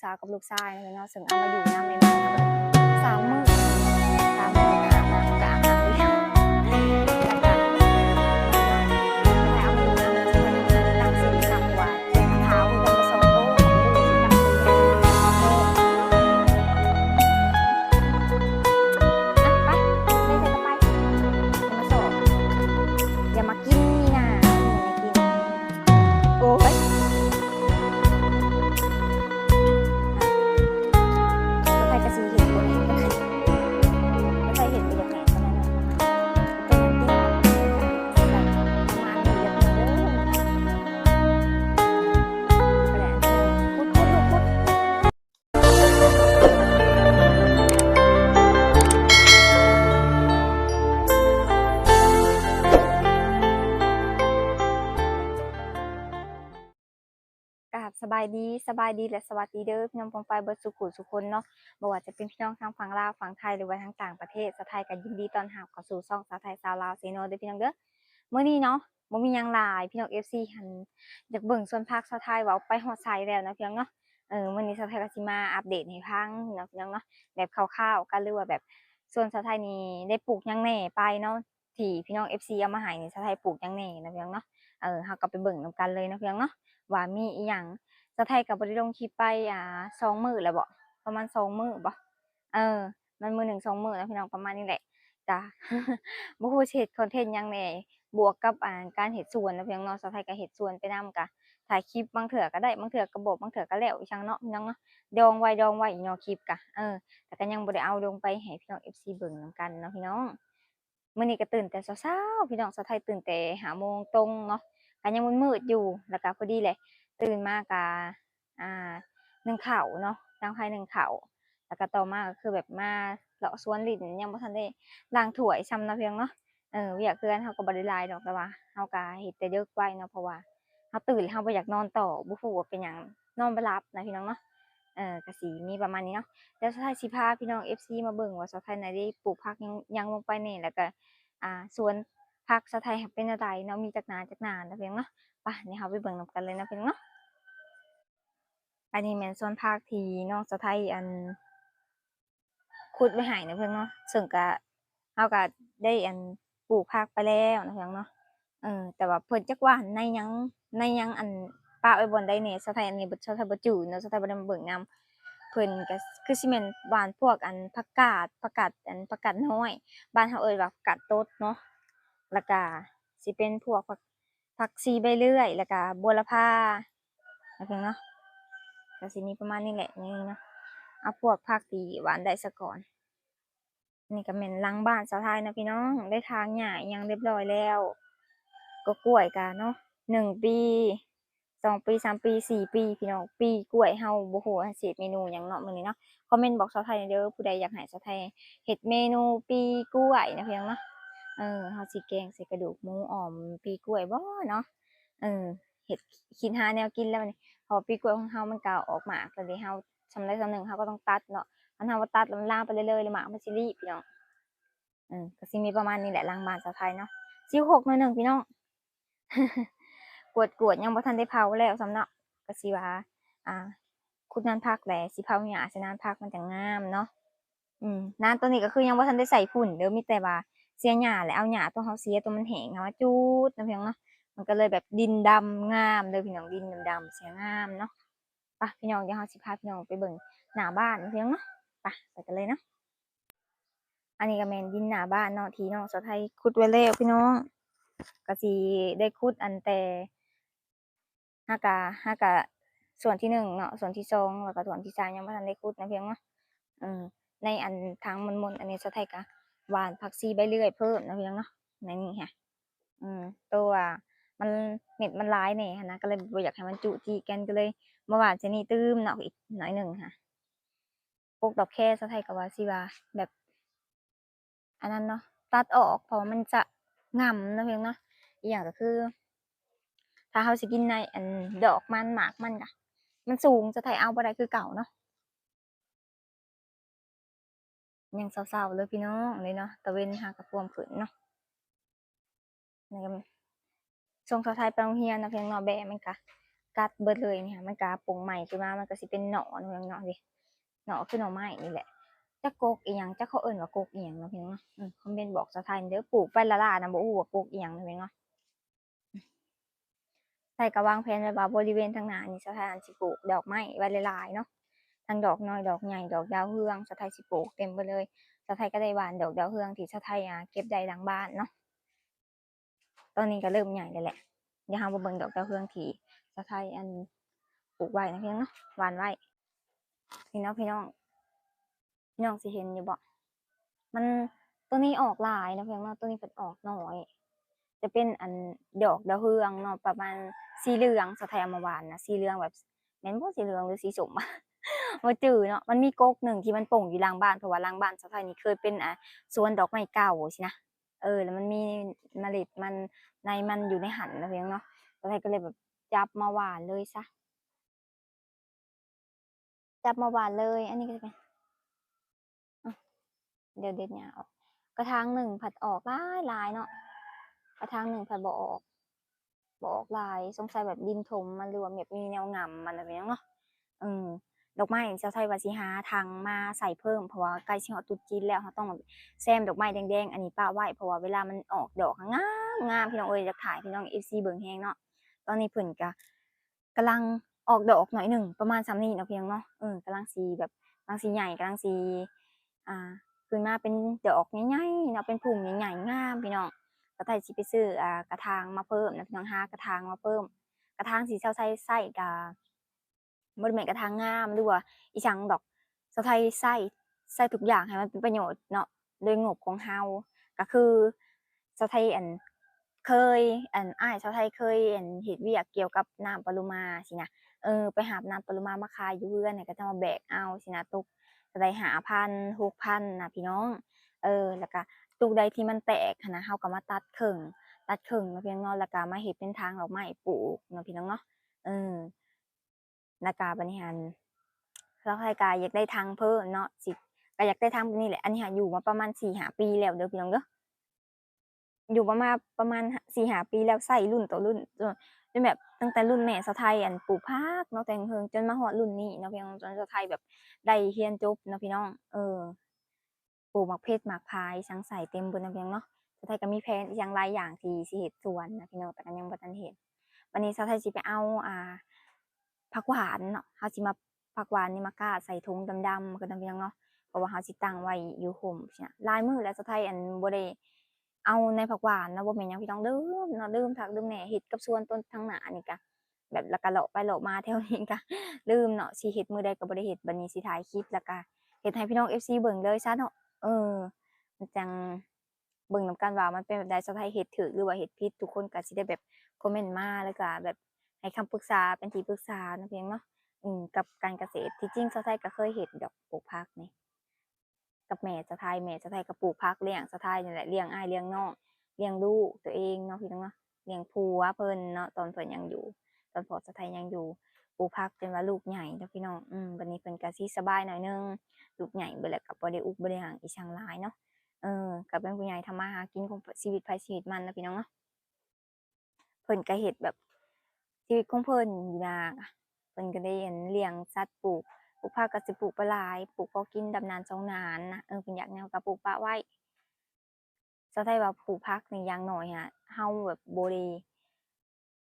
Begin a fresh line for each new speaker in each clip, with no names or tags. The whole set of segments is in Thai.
สาวกับลูกชายนะเนาะซึ่งเอามาอยู่นำในบ้านก็สามมื้อสามมื้อก็อาน้ำก็อาบ สบายดีและสวัสดีเด้อพี่น้องปองไปเบิดสุขุสุคนเนาะบ่ว่าจะเป็นพี่น้องทางฝั่งลาวฝั่งไทยหรือว่าทางต่างประเทศสาวไทยก็ยินดีต้อนรับเข้าสู่ช่องสาวไทยสาวลาวเซโนเด้อพี่น้องเด้อมื้อนี้เนาะบ่มีหยังหลายพี่น้อง FC หันอยากเบิ่งส่วนภาคสาวไทยเว้าไปฮอดไสแล้วนะพี่น้องเนาะเออมื้อนี้สาวไทยก็สิมาอัปเดตให้ฟังเนาะพี่น้องเนาะแบบคร่าวๆกันหรือว่าแบบส่วนสาวไทยนี่ได้ปลูกหยังแหน่ไปเนาะที่พี่น้อง FC เอามาให้นี่สาวไทยปลูกหยังแหน่นะพี่น้องเนาะเออเฮาก็ไปเบิ่งนํกันเลยนะพี่น้องเนาะว่ามีอีหยัง สาวไทยก็บ่ได้ลงคลิปไปอ่าสองมื้อแล้วบ่ประมาณสองมื้อบ่เออ มันมือหนึ่งสองมือนะพี่น้องประมาณนี้แหละจ้ะบ่ฮู้สิเฮ็ดคอนเทนต์ยังแหน่บวกกับอ่าการเฮ็ดส่วนนะพี่น้องเนาะสาวไทยก็เฮ็ดส่วนไปนำกะถ่ายคลิปบางเทื่อก็ได้บางเทื่อก็บ่บางเทื่อก็แล้วอีช่างเนาะพี่น้องเนาะดองไว้ดองไว้เนาะคลิปกะเออแต่ก็ยังบ่ได้เอาลงไปให้พี่น้อง FC เบิ่งนํกันเนาะพี่น้องมื้อนี้ก็ตื่นแต่เช้าๆพี่น้องสาวไทยตื่นแต่5โมงตรงเนาะก็ยังมืดๆอยู่แล้วก็พอดีแหละ ตื่นมากะอ่านึ่งเข้าเนาะล้างไผนึ่งเข้าแล้วก็ต่อมาก็คือแบบมาเลาะสวนลิ้นยังบ่ทันได้ล้างถ้วยซ้ำนะเพียงเนาะเออเวียกเพื่อนเฮาก็บ่ได้ลายดอกแต่ว่าเฮาก็เฮ็ดแต่ดึกไว้เนาะเพราะว่าเฮาตื่นเฮาบ่อยากนอนต่อบ่ฮู้ว่าเป็นหยังนอนบ่หลับนะพี่น้องเนาะเออก็สิมีประมาณนี้เนาะเดี๋ยวสุดท้ายสิพาพี่น้อง FC มาเบิ่งว่าสาวไทยน่ะได้ปลูกผักยังยังลงไปแหน่แล้วก็อ่าสวนผักสาวไทยเป็นจั่งใดเนาะมีจักนาจักนานะเพียงเนาะ ปเดี๋ยวเฮาไปเบิ่งนํกันเลยนะเพียงเนาะอันนี้แม่นสวนผักที่น้องสาวไทยอันขุดไว้ให้นะเพิ่นเนาะซึ่งก็เฮาก็ได้อันปลูกผักไปแล้วนะเพิ่นเนาะเออแต่ว่าเพิ่นจักว่าในยังในยังอันป้าไว้บนใดแหน่สะไทยอันนี้บ่สะไทยบ่จื้อเนาะสะไทยบ่ได้มาเบิ่งนำเพิ่นก็คือสิแม่นหว่านพวกอันผักกาดผักกาดอันผักกาดน้อย บ้านเฮาเอิ้นว่าผักกาดตดเนาะแล้วก็สิเป็นพวกผัก ผักชีใบเลื่อยแล้วก็บัวละพานะเคเนาะก็สิมีประมาณนี้แหละนี่เนาะเอาพวกผักที่หวานได้ซะก่อน นี่ก็แม่นหลังบ้านสาวไทยนะพี่น้องได้ทางหญ้ายังเรียบร้อยแล้ว ก็กล้วยกะเนาะหนึ่งปีสองปีสามปีสี่ปี พี่น้องปีกล้วยเฮาบ่ฮู้ว่าสิเฮ็ดเมนูหยังเนาะมื้อนี้เนาะคอมเมนต์บอกสาวไทยหน่อยเด้อผู้ใดอยากให้สาวไทยเฮ็ดเมนูปีกล้วยนะพี่น้องเนาะ เออเฮาสิแกงใส่กระดูกหมูอ่อมปีกล้วยบ่เนาะเออเฮ็ดคิดหาแนวกินแล้วนี้เพราะว่าปีกล้วยของเฮามันก็ออกหมากแล้วเดะเฮาสำาใดสำหนึ่งเฮาก็ต้องตัดเนาะคันเฮาบ่ตัดแล้วมันลามไปเรื่อยๆเลยหมากมันสิรีบพี่น้องอืมก็สิมีประมาณนี้แหละลังบานสาวไทยเนาะสิหกหน่อยหนึ่งพี่น้องกวดกวดยังบ่ทันได้เผาแล้วสำเนาะก็สิว่าอ่า คุดนานพักแหละสิเผาหญ้าสินานพักมันจะงามเนาะอืมนานตัวนี้ก็คือยังบ่ทันได้ใส่ฝุ่นเด้อมีแต่ว่า เสียหญ้าแล้วเอาหญ้าตัวเฮาเสียตัวมันแห้งเอามาจูดนะพี่น้องเนาะมันก็เลยแบบดินดำงามเด้อพี่น้องดินดำๆเสียงามเนาะไปพี่น้องเดี๋ยวเฮาสิพาพี่น้องไปเบิ่งหน้าบ้านนะพี่น้องเนาะไปไปกันเลยเนาะอันนี้ก็แมนดินหน้าบ้านเนาะที่น้องสาวไทยขุดไว้แล้วพี่น้องก็สิได้ขุดอันแต่หากะหากะส่วนที่หนึ่งเนาะส่วนที่สองแล้วก็ส่วนที่สามยังบ่ทันได้ขุดนะเพียงเนาะในอันทางมันๆอันนี้สาวไทยก็ หวานผักชีใบเลื่อยเพิ่มนะเพียงเนาะในนี้ค่ะ อืม ตัวมันเม็ดมันหลายแหน่หั้นะก็เลยอยากให้มันจุจิกันก็เลยมาหวานชะนีตื้มเนาะอีกหน่อยหนึ่งค่ะปลูกดอกแค่สาวไทยก็ว่าสิว่าแบบ อันนั้นเนาะตัดออกเพราะมันจะงํนะเพียงเนาะอีกอย่างก็คือ ถ้าเราสิกินในอันดอกมันหมากมันก็มันสูงจะไถเอาบ่ได้คือเก่าเนาะ ยังเศร้าๆเลยพี่น้องเลยเนาะตะเวนหากระท่วมขึ้นเนาะนี่ก็ช่วงเช้าไทยไปโรงเรียนนะเพียงเนาะแบะมันก็กัดเบิดเลยเนี่ค่ะมันก็ปลงใหม่ขึ้นมามันก็สิเป็นหนอนเนาะเนาะดิหนอคือหน่อไม้นี่แหละจักกกอีหยังจักเขาเอิ้นว่าโกกอีหยังเนาะพี่น้องเนาะอืมคอมเมนต์บอกสะทยเด้อปลูกไปละล่านะบ่ฮู้ว่ากกอีหยังเนะพี่น้องเนาะใส่ก็วางแผนไว้ว่าบริเวณทางหน้านี่สะทายอันสิปลูกดอกไม้ไว้หลายๆเนาะ ทั้งดอกน้อยดอกใหญ่ดอกดาวเรืองสะทายสิปลูกเต็มไปเลยสะทายก็ได้หวานดอกดาวเรืองที่สะทายอ่าเก็บได้หลังบ้านเนาะตอนนี้ก็เริ่มใหญ่แล้วแหละเดี๋ยวเฮามเบิ่งดอกดาวเรืองที่สะทายอันปลูกไว้นะพี่น้องเนาะหวานไว้พี่น้องพี่น้องพี่น้องสิเห็นอยู่บ่มันตัวนี้ออกหลายนะเพียงว่าตัวนี้เป็นออกน้อย จะเป็นอันดอกดาวเรืองเนาะประมาณสีเหลืองสะไทยอมาวานนะสีเหลืองแบบแม่นบ่สีเหลืองหรือสีส้ม บ่จือเนาะมันมีกกหนึ่งที่มันโป่งอยู่หลังบ้านเพราะว่าหลังบ้านสะไทยนี่เคยเป็นอะสวนดอกไม้เก่าสินะเออ แล้วมันมีเมล็ดมันในมันอยู่ในหันนะเพียงเนาะสะไทยก็เลยแบบจับมาหวานเลยซะจับมาหวานเลย อันนี้ก็จะเป็นเดี๋ยวเด็ดเนี่ยออกกระถางหนึ่งผัดออกลายลายเนาะกระถางหนึ่งผัดบ่ออกบ่ออกลายสงสัยแบบดินถมมันรว่าแบบมีแนวงำมันอะไรอย่างเนาะเออ ดอกไม้เจ้าไทยวาสิหาทางมาใส่เพิ่มเพราะว่าใกล้ชิฮอดตรุษจีนแล้วเขาต้องแซมดอกไม้แดงๆอันนี้ป้าไหวเพราะว่าเวลามันออกดอกงามงามพี่น้องเอ้ยจะถ่ายพี่น้องเอฟซีเบิ่งแฮงเนาะตอนนี้เพิ่นก็กำลังออกดอกหน่อยหนึ่งประมาณสามนี้เนาะเพียงเนาะเออกำลังสีแบบกำลังสีใหญ่กำลังสีอ่าขึ้นมาเป็นดอกใหญ่ๆเนาะเป็นพุ่มใหญ่ๆงามพี่น้องก็ไทยสิไปซื้ออ่ากระถางมาเพิ่มนะพี่น้องหากระถางมาเพิ่ม กระถางสีเซาไทยใส่กา บ่ได้แม่นกระถางงามหรือว่าอีจังดอกเซาไทยใส่ใส่ทุกอย่างให้มันเป็นประโยชน์เนาะโดยงบของเฮาก็คือเซาไทยอันเคยอันอ้ายเซาไทยเคยอันเฮ็ดเวียกเกี่ยวกับน้ำปรุมาสินะเออไปหาบน้ำปรุมามาขายอยู่เรือนเนี่ยก็จะมาแบกเอาสินะตุกก็ได้หาพันหกพันนะพี่น้อง เออแล้วก็ตุกใดที่มันแตกนะเฮาก็มาตัดครึ่งตัดครึ่งนาะพี่น้องเนแล้วก็มาเฮ็ดเป็นทางดอกไม้ปลูกนะพี่น้องเนาะเออ แล้วก็บัดนี้หันแล้วใครก็อยากได้ทางเพิ่มเนาะสิก็อยากได้ทางนี้แหละอันนี้หันอยู่มาประมาณ4-5ปีแล้วเด้อพี่น้องเด้ออยู่มามาณประมาณ4-5ปีแล้วใช้รุ่นต่อรุ่นจนจนแบบตั้งแต่รุ่นแม่สะใภ้อันปลูกผักเนาะแต่งเฮิงจนมาฮอดรุ่นนี้เนาะพี่น้องจนสะใภ้แบบได้เรียนจบเนาะพี่น้อง เออปลูกหมากเพชรหมากพายสังใส่เต็มบิดนะพี่น้องเนาะสาไทยก็มีแพนอย่างหลายอย่างที่สิเฮ็ดสวนนะพี่น้องแต่ก็ยังบ่ทันเฮ็ดวันนี้สาไทยสิไปเอาอ่า ผักหวานเนาะเฮาสิมาผักหวานนี่มากาใส่ถุงดำๆก็นำพี่น้องเนาะเพราะว่าเฮาสิตั้งไว้อยู่ห่มซี้นะหลายมือแล้วสาวไทยอันบ่ได้เอาในผักหวานนะบ่แม่นหยังพี่น้องลืมเนาะลืมคักลืมแหน่เฮ็ดกับสวนต้นทางหน้านี่ก็แบบล้วก็เลาะไปเลาะมาแถวนี้ก็ลืมเนาะสิเฮ็ดมือใดก็บ่ได้เฮ็ดบัดนี้สิถ่ายคลิปล้วก็เฮ็ดให้พี่น้อง FC เบิ่งเลยซะเนาะเออมันจังเบิ่งนำกันว่ามันเป็นแบบใดสะไทยเฮ็ดถูกหรือว่าเฮ็ดผิดทุกคนก็สิได้แบบคอมเมนต์มาแล้วก็แบบ ให้คำปรึกษาเป็นที่ปรึกษาเนะเพียงเนาะอืมกับการเกษตรที่จริงสะไทยก็เคยเฮ็ดดอกปลูกผักนี่กับแม่สะไทยแม่สะไทยก็ปลูกผักเลี้ยงสะไทยนี่แหละเลี้ยงอ้ายเลี้ยงน้องเลี้ยงลูกตัวเองเนาะพี่น้องเนาะเลี้ยงผัวเพิ่นเนาะตอนเพิ่นยังอยู่ ตอนพอสะไทยยังอยู่ปลูกผักจนว่าลูกใหญ่เนาะพี่น้องอืมบัดนี้เพิ่นก็สิสบายหน่อยนึงลูกใหญ่เบิดแล้วก็บ่ได้อุกบ่ได้หยังอีช่างหลายเนาะเออก็เป็นผู้ใหญ่ทำมาหากินของชีวิตไผชีวิตมันนะพี่น้องเนาะเพิ่นก็เฮ็ดแบบ ชีวิตของเพิ่นอยู่นาเพิ่นก็ได้อันเลี้ยงสัตว์ปลูกปลูกผักก็สิปลูกปลายปลูกพอกินดำนานสองนานนะเออเพิ่นอยากแนวก็ปลูกปะไว้สะไทว่าปลูกผักนี่อย่างน้อยอะเฮาแบบบ่ได้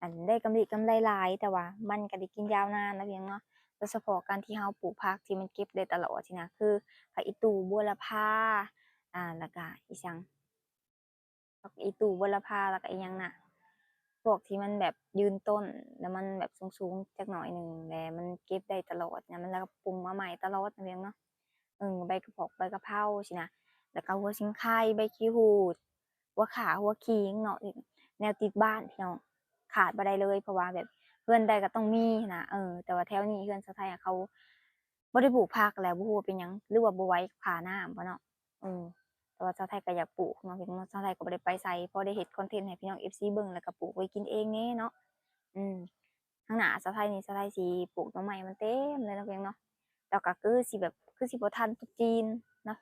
อันได้กำไรกำไรหลายแต่ว่ามันก็ได้กินยาวนานนะพี่น้องเนาะโดยเฉพาะการที่เราปลูกผักที่มันเก็บได้ตลอดสินะคือผักอีตู่บัวละพาอ่าแล้วก็อีหยังผักอีตู่บัวละพาแล้วก็อีหยังน่ะ พวกที่มันแบบยืนต้น แล้วมันแบบสูงๆจักหน่อยหนึ่งแล้วมันเก็บได้ตลอดนะมันแล้วก็ปรุงมาใหม่ตลอดนะพี่น้องเนาะเออใบกระพราใบกระเพราสินะแล้วก็หัวชิงไข่ใบขี้หูดหัวขาหัวขิงเนาะแนวติดบ้านพี่น้องขาดบ่ได้เลยเพราะว่าแบบเพื่อนใดก็ต้องมีนะเออ แต่ว่าแถวนี้เพื่อนสะไทยเขาบ่ได้ปลูกผักแล้วบ่ฮู้ว่าเป็นหยังหรือว่าบ่ไวค่าน้ำบ่เนาะเออ แต่ว่าสะไทยก็อยากปลูกเนาะพี่น้องสะไทยก็บ่ได้ไปไสพอได้เฮ็ดคอนเทนต์ให้พี่น้อง FC เบิ่งแล้วก็ปลูกไว้กินเองแหน่เนาะอืมทางหน้าสะไทยนี่สะไทยสิปลูกหน่อไม้มันเต็มเลยเนาะพี่น้องเนาะแล้วก็คือสิแบบคือสิบ่ทันตุจีนเนาะ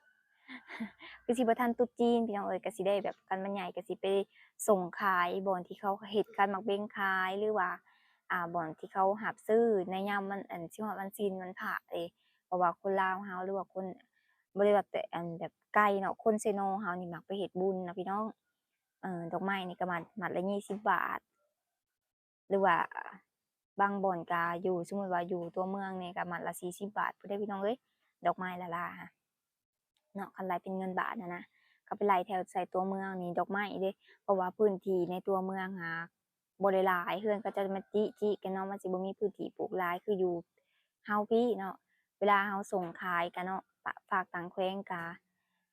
คือสิบ่ทันตุจีนพี่น้องเอ้ยก็สิได้แบบกันมันใหญ่ก็สิไปส่งขายบ่อนที่เขาเฮ็ดการมักเบ่งขายหรือว่าอ่าบ่อนที่เขาหับซื้อในยามมันอันที่อว่ามันซีนมันผ่าเด้เพราะว่าคนลาวเฮาหรือว่าคนบ่ได้ว่าแต่อันแบบ ไกลเนาะคนเซโนเฮานี่มักไปเฮ็ดบุญนะพี่น้องเออดอกไม้นี่ก็มัดมัดละ20บบาท หรือว่าบางบ่อนก็อยู่สมมติว่าอยู่ตัวเมืองเนี่ยก็มัดละ40บาทพู้นเด้พี่น้องเอ้ยดอกไม้ละลาค่ะเนาะคันไลเป็นเงินบาทนะนะก็ไปไล่แถวใส่ตัวเมืองนี่ดอกไม้เด้เพราะว่าพื้นที่ในตัวเมืองหาบ่ได้หลายเฮือนก็จะมาจิจิกันเนาะมันสิบ่มีพื้นที่ปลูกหลายคืออยู่เฮาพี่เนาะเวลาเฮาส่งขายกันเนาะฝากต่างแขวงกะ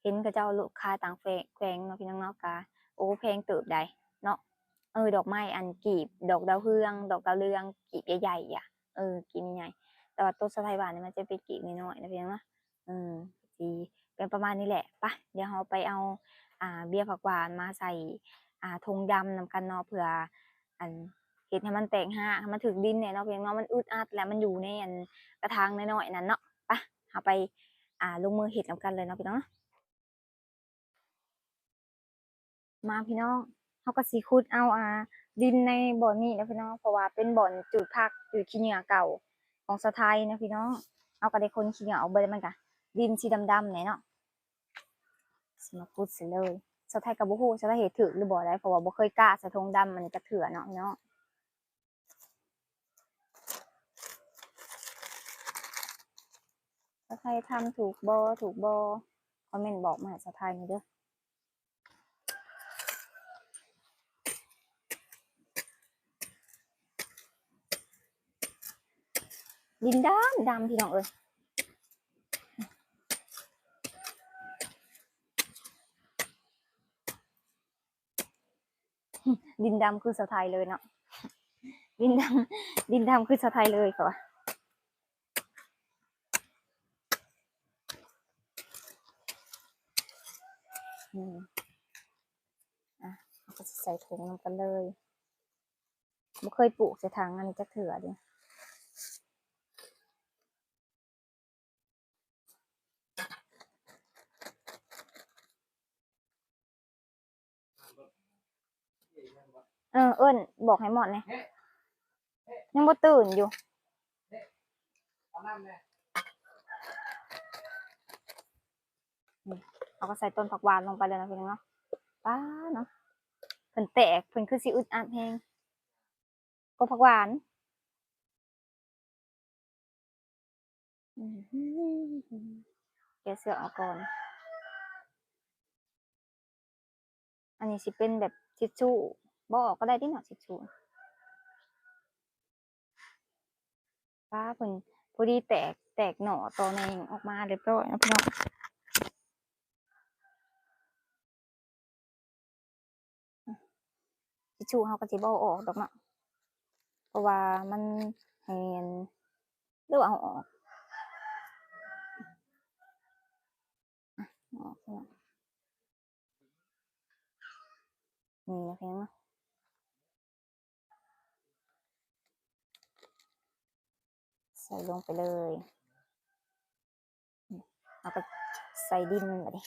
เห็นเขาเจ้าลูกค้าต่างแขวงเนาะพี่น้องเนาะกะโอ้แพงเติบใดเนาะเออดอกไม้อันกีบ ดอกดาวเรือง ดอกดาวเรืองกีบใหญ่ๆอะเออกีบใหญ่แต่ว่าต้นสะไทบ้านเนี่ยมันจะเป็นกีบน้อยๆนะพี่น้องเนาะเออสิเป็นประมาณนี้แหละปะเดี๋ยวเราไปเอาอ่าเบี้ยผักหวานมาใส่อ่าธงดำนำกันเนาะเผื่ออันเห็ดให้มันแตกหักให้มันถึกดินเนี่ยเนาะเพียงเนาะมันอึดอัดแล้วมันอยู่ในอันกระถางน้อยๆนั่นเนาะปะเอาไปอ่าลงมือเห็ดนำกันเลยเนาะพี่น้องเนาะ มาพี่น้องเขาก็สีขุดเอาอาดินในบ่อนนี้นะพี่น้องเพราะว่าเป็นบ่อนจุดพักจุดขี้เหงื่อเก่าของสะไทยนะพี่น้อง เอากระเดคนขี้เหงื่อเอาไปมันกะดินสีดำๆเนี่ยเนาะสมาพูดสิเลยสะไทยกับบ่ฮู้สะไทยเฮ็ดถูกหรือบ่อได้เพราะว่าบ่เคยกล้าสะทงดำมันจะเถื่อเนาะเนาะสะไทยทำถูกบ่ถูกบ่คอมเมนต์บอกมาให้สะไทยหน่อยเด้อ ดินดำดำพี่น้องเอ้ยดินดำคือสะไทยเลยเนาะดินดำดินดำคือสะไทยเลยค่ะอืมอะเราก็จะใส่ถุงลงกันเลยบ่เคยปลูกใส่ถังอันนี้จะเถื่อดิ เออเอิ้นบอกให้หมดเนี่ยยังบ่ตื่นอยู่เราก็ใส่ต้นผักหวานลงไปเลยนะพี่น้องเนาะป้าเนาะเพิ่นแตกเพิ่นคือสิอึดอัดแฮงก็ผักหวานแกเสือกออกก่อน อันนี้สิเป็นแบบทิชชู่ บ่ออกก็ได้ที่หนอทิชชู่ป้าเพิ่นพอดีแตกแตกหน่อตอแหนงออกมาเรียบร้อยนะพี่น้องทิชชู่เขาก็สิบ่อาออกดอกเนาะเพราะว่ามันแหนหรือเอาออกออกนี่นะเพียงเนาะ ใส่ลงไปเลยเอาก็ใส่ดินมาดิ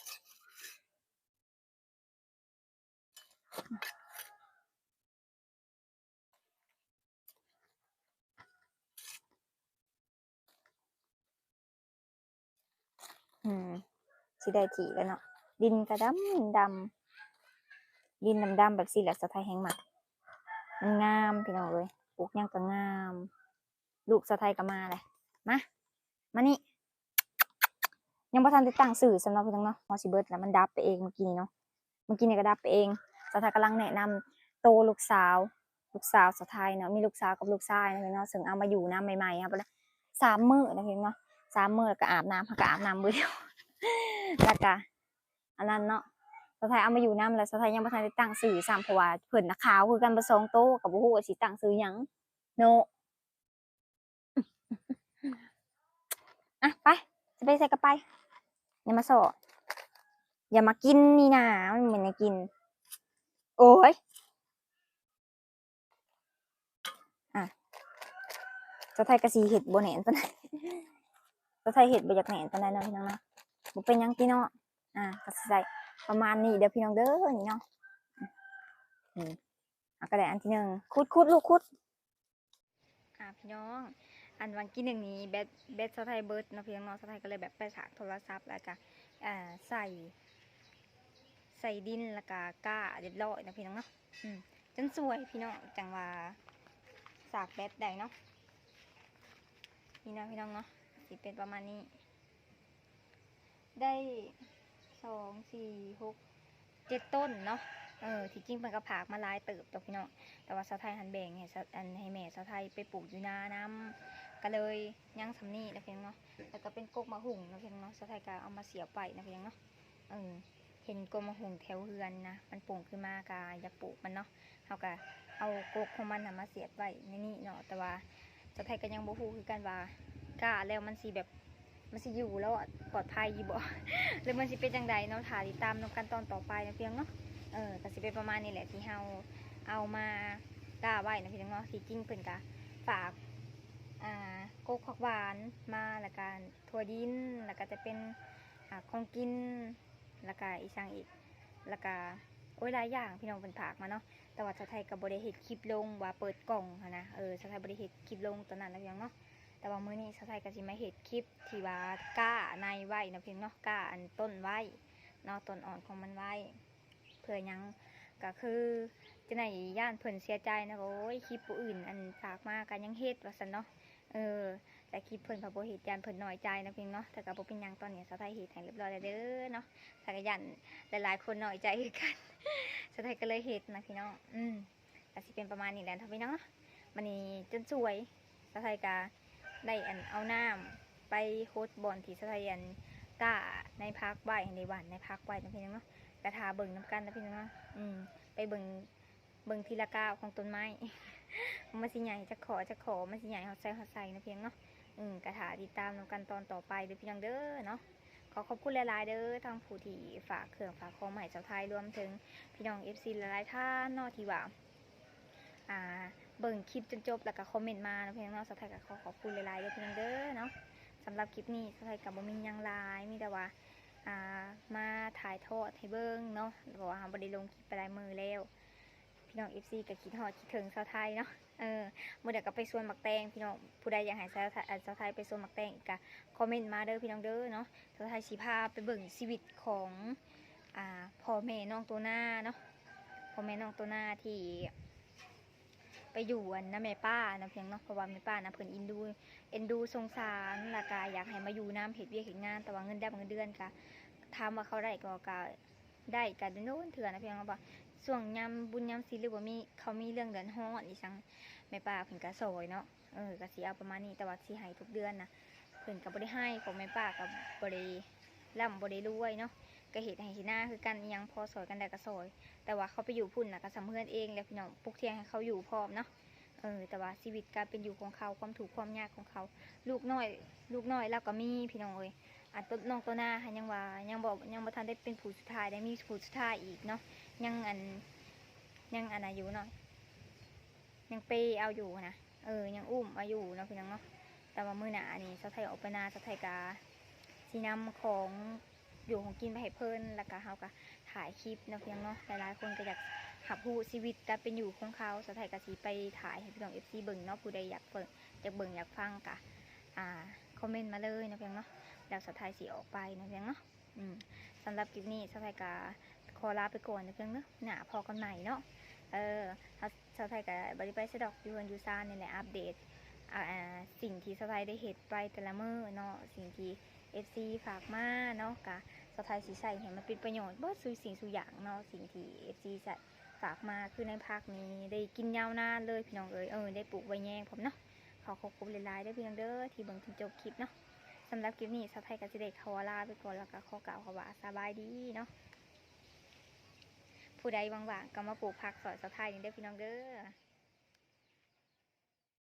อืมสิได้ถี่แล้วเนาะดินกระดำดำดินดำดำแบบสีแหละสะไทยแห้งหมักมันงามพี่น้องเลยปลูกยังก็งาม ลูกสะไทยก็มาเลยมามานี่ยังบ่ทันได้ตั้งสื่อสำหรับพี่น้องเนาะมอสิเบิร์ดแล้วมันดับไปเองเมื่อกี้เนาะเมื่อกี้เนี่ยก็ดับไปเองสะไทยกำลังแนะนำโตลูกสาว ลูกสาวสะไทยเนาะมีลูกสาวกับลูกชายนะพี่น้องเนาะซึ่งเอามาอยู่น้ำใหม่ๆครับแล้วสามมื้อนะพี่น้องเนาะสามมื้อแล้วก็อาบน้ำก็อาบน้ำมื้อเดียวแล้วก็อันนั้นเนาะสะไทยเอามาอยู่น้ำแล้วสะไทยยังบ่ทันได้ตั้งสื่อซ้ำเพราะว่าเพิ่นน่ะขาวคือกันบ่สงโตวก็บ่ฮู้ว่าสิตั้งสื่อหยังโน อะไปจะไปใส่กระไปอย่ามาสออย่ามากินนี่นะมันเหมือนจะกิน โอ้ยอะจะไทยกระสีเห็ดโบแหนนปานใดเจะไทยเห็ดบอยากแหนนปานใดเนาะพี่น้องนาะบ่เป็นยังพี่น้องอะก็สิใส่ประมาณนี้เดี๋ยวพี่น้องเด้อนี่เนาะอืมอะก็ได้อันที่หนึ่งคุดคุดลูกคุดอะพี่น้อง อันวันกี้หนึ่งนี้แบตแบตสไทยเบิร์ดนาะพี่น้องเนาะสไทยก็เลยแบบไปฉากโทรศัพท์แล้วก็ใส่ ใส่ดินแล้วก็ก้าเรียบร้อยนะพี่น้องเนาะอืมจนสวยพี่น้องจังว่าสากแบตได้เนาะนี่นะพี่น้องเนาะสิเป็นประมาณนี้ ได้สองสี่หกเจ็ดต้นเนาะเออที่จริงมันก็ผากมาลายเติบตัวพี่น้องแต่ว่าสาไทยหันแบ่งให้สาวอันให้แม่สาไทยไปปลูกอยู่นาน้ำ ก็เลยยังสำนีนะเพียงเนาะแล้วก็เป็นกกมะหุ่งนะเพียงเนาะสาวไทยก็เอามาเสียบไปนะเพียงเนาะเออเห็นกกมะหุ่งแถวเฮือนนะมันปุ่งขึ้นมากาอยากปลูกมันเนาะเขาก็เอากกของมันนะมาเสียบไว้ในนี่เนาะแต่ว่าสาวไทยก็ยังบ่ฮู้คือกันว่ากาแล้วมันสิแบบมันสิอยู่แล้วอะปลอดภัยอยู่บ่หรือมันสิเป็นจังใดเนาะถ่ายติดตามนกันตอนต่อไปนะเพียงเนาะเออก็สิเป็นประมาณนี้แหละที่เฮาเอามากล้าไว้นะพี่น้องเนาะที่จริงเพิ่นก็ฝาก อ่าโกกผักหวานมาแล้วก็ถั่วดินแล้วก็จะเป็นอ่าของกินแล้วก็อีกอย่างอีกแล้วก็โอ้ยหลายอย่างพี่น้องเป็นผากมาเนาะแต่ว่าชาไทยกับบริเฮ็ดคลิปลงว่าเปิดกล่องนะเออชาไทยบริเฮ็ดคลิปลงตอนนั้นนะพี่น้องเนาะแต่ว่ามื้อนี้ชาไทยก็สิมาเฮ็ดคลิปที่ว่ากล้าในไว้นะพี่น้องเนาะกล้าอันต้นไว้เนาะต้นอ่อนของมันไว้เพื่อยังก็คือจะไหนย่านเพิ่นเสียใจนะโอ้ยคลิปผู้อื่นอันฝากมากันยังเฮ็ดว่าซั่นเนาะ เออแต่คลิปเพิ่นพอบ่เฮ็ดย่านเพิ่นน้อยใจนะพียงเนาะแต่ก็บ่เป็นยังตอนนี้สาวไทยเฮ็ดให้เรียบร้อยแล้วเด้อเนาะแต่ก็ย่านหลายๆคนน้อยใจกันสาวไทยก็เลยเฮ็ดนะพี่น้องอืมก็สิเป็นประมาณนี้แหละเนาะพี่น้องเนาะมันนี้จนสวยสาวไทยก็ได้อันเอาน้ำไปโคดบอลที่สาวไทยอันก้าในพักไว้ในวันในพักไว้นะพี่น้องเนาะกระทาเบิ่งน้ำกันนะพี่น้องเนาะอืมไปเบิ่งเบิ่งทีละก้าวของต้นไม้ มันสิใหญ่จะขอจะขอมันสิใหญ่เขาใส่เขาใส่นะเพียงเนาะอืมกระถาติดตามนำกันตอนต่อไปเด้อพี่น้องเด้อเนาะขอขอบคุณหลายๆเด้อทางผู้ที่ฝากเครื่องฝากของใหม่เจ้าไทยรวมถึงพี่น้องเอฟซีหลายๆท่านนาะที่ว่าอ่าเบิ่งคลิปจนจบแล้วก็คอมเมนต์มาเนาะพี่น้องเนาะสาวไทยก็ขอขอบคุณหลายๆเด้อพี่น้องเด้อเนาะสำหรับคลิปนี้สาวไทยกับบ่มีหยังลายมีแต่ว่าอ่ามาถ่ายทอดให้เบิ้งเนาะบอกว่าเราบด้ลงคลิปไปลายมือแล้ว พี่น้องเอฟซีกับคิดฮอดคิดถึงชาวไทยเนาะเออมื่อเดี๋ยวก็ไปส่วนหมักแตงพี่น้องผู้ใดอยากให้ชาวไทยอ่าชาวไทยไปส่วนหมักแตงอีกก็คอมเมนต์มาเด้อพี่น้องเด้อเนาะชาวไทยสีพาไปเบิ่งชีวิตของอ่าพ่อแม่น้องตัวหน้าเนาะพ่อแม่น้องตัวหน้าที่ไปอยู่อันนะแม่ป้านะเพียงเนาะเพราะว่าแม่ป้านะเพิ่นอินดูเอ็นดูสงสารละกาอยากให้มาอยู่น้ำเห็ดเวียเห็ดงาน แต่ว่าเงินได้เงินเดือนค่ะถามว่าเขาได้ก็ก็ได้กันโน้นเถื่อนะเพียงว่าบอก ส่วงยำบุญยำศีลหรือว่ามีเขามีเรื่องเดือนฮ้อนอีสังแม่ป้าเพิ่นก็ซอยเนาะเออก็สิเอาประมาณนี้แต่ว่าสิให้ทุกเดือนนะเพิ่นก็บ่ได้ให้ของแม่ป้าก็บ่ได้ร่ำบ่ได้รวยเนาะก็เฮ็ดให้ทีหน้าคือกันยังพอซอยกันได้ก็ซอย แต่ว่าเขาไปอยู่พุ่นนะก็สำเพื่อนเองแล้วพี่น้องปลุกเทียงให้เขาอยู่พร้อมเนาะเออแต่ว่าชีวิตการเป็นอยู่ของเขาความถูกความยากของเขา ลูกน้อย ลูกน้อยแล้วก็มีพี่น้องเอ้ยอันต้นน้องตัวหน้าหันยังว่ายังบอกยังบ่ทันได้เป็นผู้สุดท้ายได้มีผู้สุดท้ายอีกเนาะ ยังอัน ยังอันอายุเนาะยังเปย์เอาอยู่นะเออ ยังอุ้มเอาอยู่เนาะพี่น้องเนาะแต่ว่ามือหน้านี่สะไทยออกไปนาสะไทยกาสีนำของอยู่ของกินไปให้เพิ่นแล้วก็เฮาก็ถ่ายคลิปเนาะพี่น้องเนาะหลายๆคนก็อยากหับผู้ชีวิตการเป็นอยู่ของเขาสะไทยก็สิไปถ่ายให้พี่น้อง FC เบิ่งเนาะผู้ใดอยากเบิ่งอยากเบิ่งอยากฟังก็อ่าคอมเมนต์มาเลยเนาะพี่น้องเนาะแล้วสาวไทยสีออกไปนะเพียงเนาะอืมสำหรับคลิปนี้สาวไทยกา อลาไปก่อนนะเพียงเนาะหนาพอกันใหม่เนาะเออถ้าสาวไทยกับบริไปสะดอกยูนยูซานนี่แหละอัปเดตสิ่งที่สาไทยได้เห็นไปแต่ละมือเนาะสิ่งที่ FC ฝากมาเนาะกะสาไทยสีใส่เห็นมันเป็นประโยชน์บิดสุยสิ่งสุอย่างเนาะสิ่งที่ FC ใส่ฝากมาคือในภาคนี้ได้กินยาวนานเลยพี่น้องเอ๋ยเออได้ปลูกไว้แยงผมเนาะขอขอบคุณหลายๆด้วยพี่น้องเด้อที่เบิ่งจนจบคลิปเนาะสำหรับคลิปนี้สาไทยกับสิเด็กขอลาไปก่อนแล้วก็ขอกล่าวคำว่าสบายดีเนาะ ผู้ใดว่างๆก็มาปลูกผักสอยสาวไทยนี่เด้อพี่น้องเด้อ